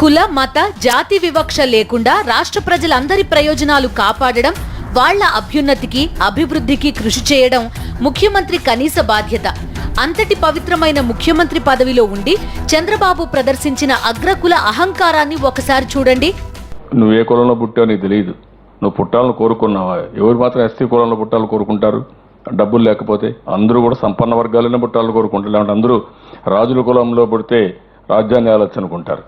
కుల మత జాతి వివక్ష లేకుండా రాష్ట్ర ప్రజలందరి ప్రయోజనాలు కాపాడడం వాళ్ళ అభ్యున్నతికి అభివృద్ధికి కృషి చేయడం ముఖ్యమంత్రి కనీస బాధ్యత. అంతటి పవిత్రమైన ముఖ్యమంత్రి పదవిలో ఉండి చంద్రబాబు ప్రదర్శించిన అగ్రకుల అహంకారాన్ని ఒకసారి చూడండి. నువ్వు ఏ కులంలో పుట్టావు నీకు తెలియదు నువ్వు పుట్టాలని కోరుకున్నావా? ఎవరు మాత్రం ఎస్టీ కులంలో పుట్టాలని కోరుకుంటారు? డబ్బులు లేకపోతే అందరూ కూడా సంపన్న వర్గాలనే పుట్టాలని కోరుకుంటారు. లేదంటే అందరూ రాజుల కులంలో పుడితే రాజ్యాన్ని ఆలోచనకుంటారు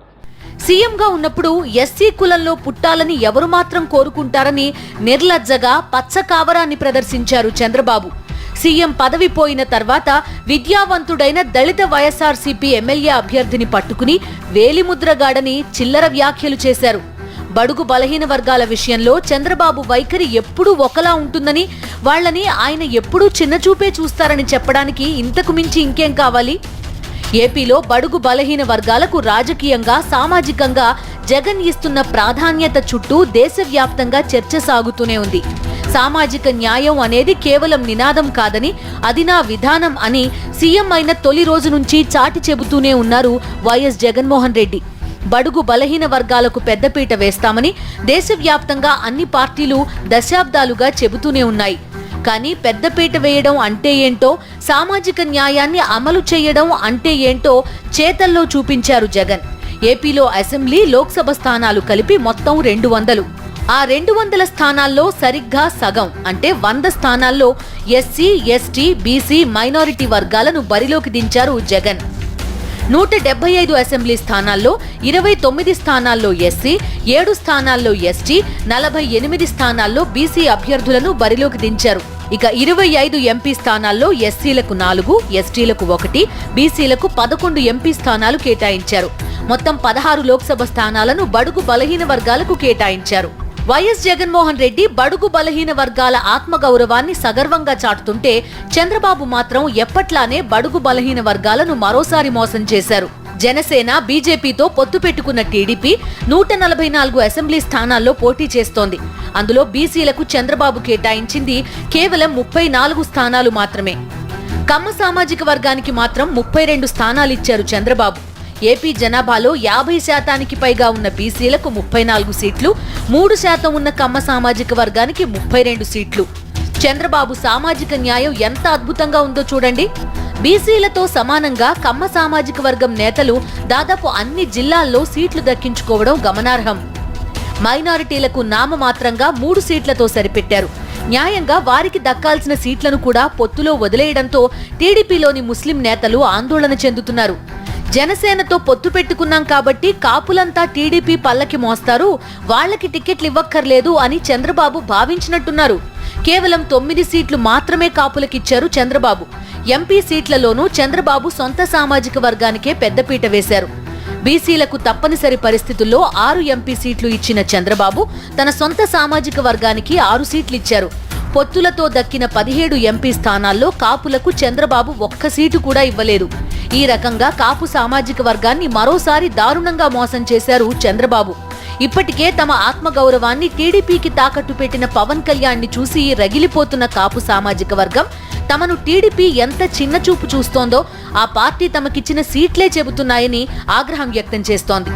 సీఎంగా ఉన్నప్పుడు ఎస్సీ కులంలో పుట్టాలని ఎవరు మాత్రం కోరుకుంటారని నిర్లజ్జగా పచ్చ కావరాన్ని ప్రదర్శించారు చంద్రబాబు. సీఎం పదవి పోయిన తర్వాత విద్యావంతుడైన దళిత వైఎస్ఆర్సీపీ ఎమ్మెల్యే అభ్యర్థిని పట్టుకుని వేలిముద్రగాడని చిల్లర వ్యాఖ్యలు చేశారు. బడుగు బలహీన వర్గాల విషయంలో చంద్రబాబు వైఖరి ఎప్పుడూ ఒకలా ఉంటుందని వాళ్ళని ఆయన ఎప్పుడూ చిన్నచూపే చూస్తారని చెప్పడానికి ఇంతకు మించి ఇంకేం కావాలి? ఏపీలో బడుగు బలహీన వర్గాలకు రాజకీయంగా సామాజికంగా జగన్ ఇస్తున్న ప్రాధాన్యత చుట్టూ దేశవ్యాప్తంగా చర్చ సాగుతూనే ఉంది. సామాజిక న్యాయం అనేది కేవలం నినాదం కాదని అది నా విధానం అని సీఎం అయిన తొలి రోజు నుంచి చాటి చెబుతూనే ఉన్నారు వైఎస్ జగన్మోహన్ రెడ్డి. బడుగు బలహీన వర్గాలకు పెద్దపీట వేస్తామని దేశవ్యాప్తంగా అన్ని పార్టీలు దశాబ్దాలుగా చెబుతూనే ఉన్నాయి. కానీ పెద్దపీట వేయడం అంటే ఏంటో సామాజిక న్యాయాన్ని అమలు చేయడం అంటే ఏంటో చేతల్లో చూపించారు జగన్. ఏపీలో అసెంబ్లీ లోక్సభ స్థానాలు కలిపి మొత్తం రెండు వందలు. ఆ రెండు వందల స్థానాల్లో సరిగ్గా సగం అంటే వంద స్థానాల్లో ఎస్సీ ఎస్టీ బీసీ మైనారిటీ వర్గాలను బరిలోకి దించారు జగన్. నూట డెబ్బై ఐదు అసెంబ్లీ స్థానాల్లో ఇరవై తొమ్మిది స్థానాల్లో ఎస్సీ ఏడు స్థానాల్లో ఎస్టీ నలభై ఎనిమిది స్థానాల్లో బీసీ అభ్యర్థులను బరిలోకి దించారు. ఇక ఇరవై ఐదు ఎంపీ స్థానాల్లో ఎస్సీలకు నాలుగు ఎస్టీలకు ఒకటి బీసీలకు పదకొండు ఎంపీ స్థానాలు కేటాయించారు. మొత్తం పదహారు లోక్సభ స్థానాలను బడుగు బలహీన వర్గాలకు కేటాయించారు. వైఎస్ జగన్మోహన్ రెడ్డి బడుగు బలహీన వర్గాల ఆత్మగౌరవాన్ని సగర్వంగా చాటుతుంటే చంద్రబాబు మాత్రం ఎప్పట్లానే బడుగు బలహీన వర్గాలను మరోసారి మోసం చేశారు. జనసేన బీజేపీతో పొత్తు పెట్టుకున్న టీడీపీ నూట నలభై నాలుగు అసెంబ్లీ స్థానాల్లో పోటీ చేస్తోంది. అందులో బీసీలకు చంద్రబాబు కేటాయించింది కేవలం ముప్పై నాలుగు స్థానాలు మాత్రమే. కమ్మ సామాజిక వర్గానికి మాత్రం ముప్పై రెండు స్థానాలిచ్చారు చంద్రబాబు. ఏపీ జనాభాలో యాభై శాతానికి పైగా ఉన్న బీసీలకు ముప్పై నాలుగు సీట్లు మూడు శాతం ఉన్న కమ్మ సామాజిక వర్గానికి ముప్పై రెండు సీట్లు. చంద్రబాబు సామాజిక న్యాయం ఎంత అద్భుతంగా ఉందో చూడండి. బీసీలతో సమానంగా కమ్మ సామాజిక వర్గం నేతలు దాదాపు అన్ని జిల్లాల్లో సీట్లు దక్కించుకోవడం గమనార్హం. మైనారిటీలకు నామమాత్రంగా మూడు సీట్లతో సరిపెట్టారు. న్యాయంగా వారికి దక్కాల్సిన సీట్లను కూడా పొత్తులో వదిలేయడంతో టీడీపీలోని ముస్లిం నేతలు ఆందోళన చెందుతున్నారు. జనసేనతో పొత్తు పెట్టుకున్నాం కాబట్టి కాపులంతా టీడీపీ పల్లకి మోస్తారు. వాళ్ళకి టికెట్లు ఇవ్వక్కర్లేదు అని చంద్రబాబు భావించినట్టున్నారు. కేవలం తొమ్మిది సీట్లు మాత్రమే కాపులకిచ్చారు చంద్రబాబు. ఎంపీ సీట్లలోనూ చంద్రబాబు సొంత సామాజిక వర్గానికే పెద్దపీట వేశారు. బీసీలకు తప్పనిసరి పరిస్థితుల్లో ఆరు ఎంపీ సీట్లు ఇచ్చిన చంద్రబాబు తన సొంత సామాజిక వర్గానికి ఆరు సీట్లు ఇచ్చారు పొత్తులతో దక్కిన పదిహేడు ఎంపీ స్థానాల్లో కాపులకు చంద్రబాబు ఒక్క సీటు కూడా ఇవ్వలేదు. ఈ రకంగా కాపు సామాజిక వర్గాన్ని మరోసారి దారుణంగా మోసం చేశారు చంద్రబాబు. ఇప్పటికే తమ ఆత్మగౌరవాన్ని టీడీపీకి తాకట్టు పెట్టిన పవన్ కళ్యాణ్ని చూసి రగిలిపోతున్న కాపు సామాజిక వర్గం తమను టీడీపీ ఎంత చిన్నచూపు చూస్తోందో ఆ పార్టీ తమకిచ్చిన సీట్లే చెబుతున్నాయని ఆగ్రహం వ్యక్తం చేస్తోంది.